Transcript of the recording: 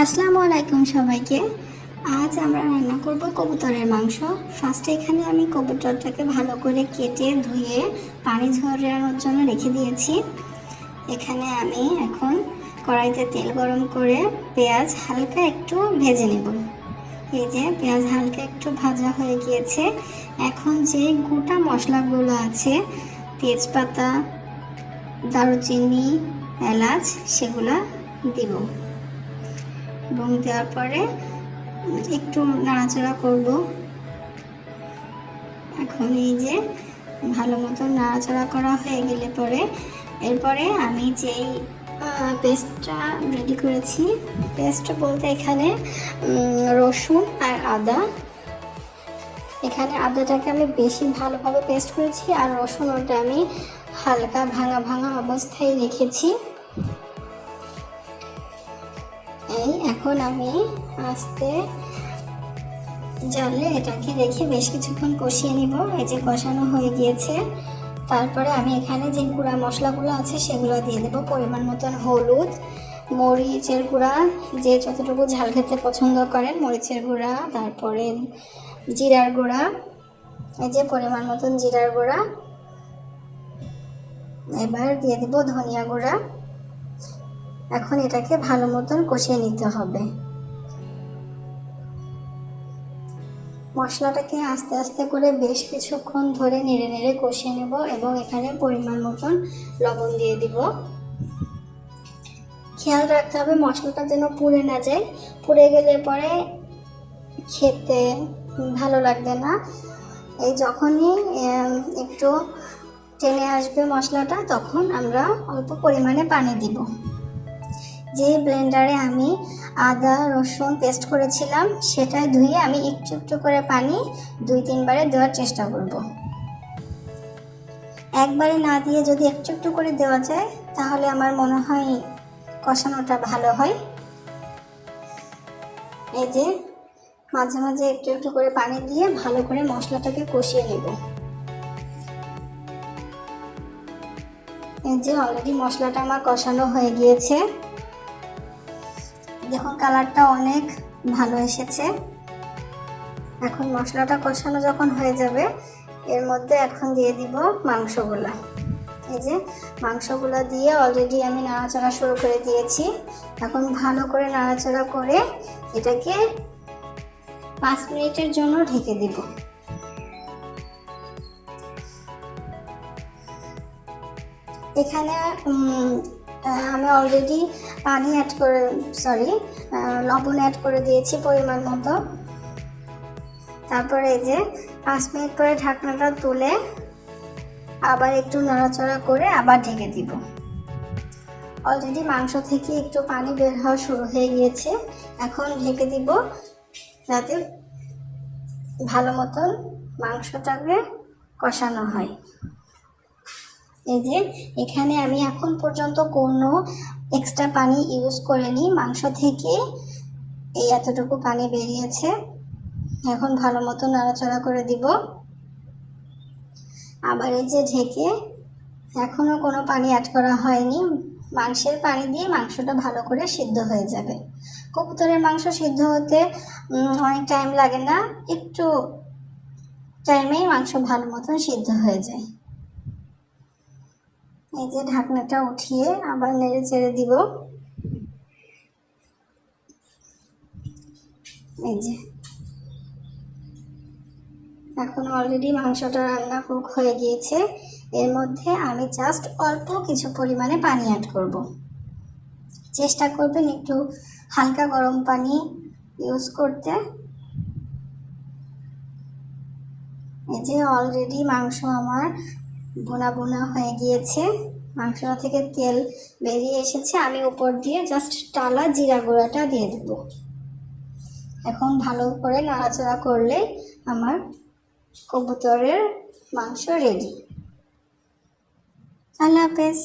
আসসালামু আলাইকুম সবাইকে। আজ আমরা রান্না করব কবুতরের মাংস। ফার্স্টে এখানে আমি কবুতরটাকে ভালো করে কেটে ধুয়ে পানি ঝরানোর জন্য রেখে দিয়েছি। এখানে আমি এখন কড়াইতে তেল গরম করে পেঁয়াজ হালকা একটু ভেজে নেব। এই যে পেঁয়াজ হালকা একটু ভাজা হয়ে গিয়েছে। এখন যে গোটা মশলাগুলো আছে, তেজপাতা, দারুচিনি, এলাচ, সেগুলো দিব। এবং দেওয়ার পরে একটু নাড়াচাড়া করব। এখন এই যে ভালো মতো নাড়াচাড়া করা হয়ে গেলে পরে এরপরে আমি যেই পেস্টটা রেডি করেছি, পেস্ট বলতে এখানে রসুন আর আদা। এখানে আদাটাকে আমি বেশি ভালোভাবে পেস্ট করেছি আর রসুন ওটা আমি হালকা ভাঙা ভাঙা অবস্থায় রেখেছি। এখন আমি আস্তে জলে এটাকে রেখে বেশ কিছুক্ষণ কষিয়ে নিব। এই যে কষানো হয়ে গিয়েছে। তারপরে আমি এখানে যে গুঁড়া মশলাগুলো আছে সেগুলো দিয়ে দেবো। পরিমাণ মতন হলুদ, মরিচের গুঁড়া, যে যতটুকু ঝাল খেতে পছন্দ করেন, মরিচের গুঁড়া, তারপরে জিরার গুঁড়া, এই যে পরিমাণ মতন জিরার গুঁড়া। এবার দিয়ে দেবো ধনিয়া গুঁড়া। এখন এটাকে ভালো মতন কষিয়ে নিতে হবে। মশলাটাকে আস্তে আস্তে করে বেশ কিছুক্ষণ ধরে নেড়ে নেড়ে কষিয়ে নেব এবং এখানে পরিমাণ মতন লবণ দিয়ে দিব। খেয়াল রাখতে হবে মশলাটা যেন পুড়ে না যায়। পুড়ে গেলে পরে খেতে ভালো লাগবে না। এই যখনই একটু টেনে আসবে মশলাটা, তখন আমরা অল্প পরিমাণে পানি দিব। যে ব্লেন্ডারে আমি আদা, রসুন পেস্ট করেছিলাম সেটাই ধুয়ে আমি একটু একটু করে পানি দুই তিনবারে দেওয়ার চেষ্টা করব। একবারে না দিয়ে যদি একটু একটু করে দেওয়া যায়, তাহলে আমার মনে হয় কষানোটা ভালো হয়। এই যে, মাঝে মাঝে একটু একটু করে পানি দিয়ে ভালো করে মশলাটাকে কষিয়ে নেব। এই যে অলরেডি মশলাটা আমার কষানো হয়ে গিয়েছে। দেখুন, কালারটা অনেক ভালো এসেছে। এখন মশলাটা কষানো যখন হয়ে যাবে, এর মধ্যে এখন দিয়ে দিব মাংসগুলো। এই যে, মাংসগুলো দিয়ে অলরেডি আমি নাড়াচাড়া শুরু করে দিয়েছি। এখন ভালো করে নাড়াচাড়া করে এটাকে পাঁচ মিনিটের জন্য ঢেকে দিব। এখানে আমি অলরেডি পানি অ্যাড করে সরি লবণ অ্যাড করে দিয়েছি পরিমাণ মতো। তারপরে এই যে পাঁচ মিনিট পরে ঢাকনাটা তুলে আবার একটু নাড়াচাড়া করে আবার ঢেকে দিব। অলরেডি মাংস থেকে একটু পানি বের হওয়া শুরু হয়ে গিয়েছে। এখন ঢেকে দিব যাতে ভালো মতন মাংসটাকে কষানো হয়। এই যে, এখানে আমি এখন পর্যন্ত কোনো এক্সট্রা পানি ইউজ করিনি। মাংস থেকে এই এতটুকু পানি বেরিয়েছে। এখন ভালো মতো নাড়াচাড়া করে দিব। আবার এই যে ঢেকে এখনও কোনো পানি অ্যাড করা হয়নি। মাংসের পানি দিয়ে মাংসটা ভালো করে সিদ্ধ হয়ে যাবে। কবুতরের মাংস সিদ্ধ হতে অনেক টাইম লাগে না। একটু টাইমেই মাংস ভালো মতন সিদ্ধ হয়ে যায়। এই যে ঢাকনাটা উঠিয়ে আবার নেড়ে চেড়ে দিব। এই যে। এখন অলরেডি মাংসটা রান্না কুক হয়ে গিয়েছে। এর মধ্যে আমি জাস্ট অল্প কিছু পরিমাণে পানি অ্যাড করব। চেষ্টা করবেন একটু হালকা গরম পানি ইউজ করতে। এই যে অলরেডি মাংস আমার বোনা বোনা হয়ে গিয়েছে। মাংসটা থেকে তেল বেরিয়ে এসেছে। আমি উপর দিয়ে জাস্ট টালা জিরা গুঁড়াটা দিয়ে দেব। এখন ভালো করে নাড়াচাড়া করলে আমার কবুতরের মাংস রেডি আল্লাহ হাফেজ।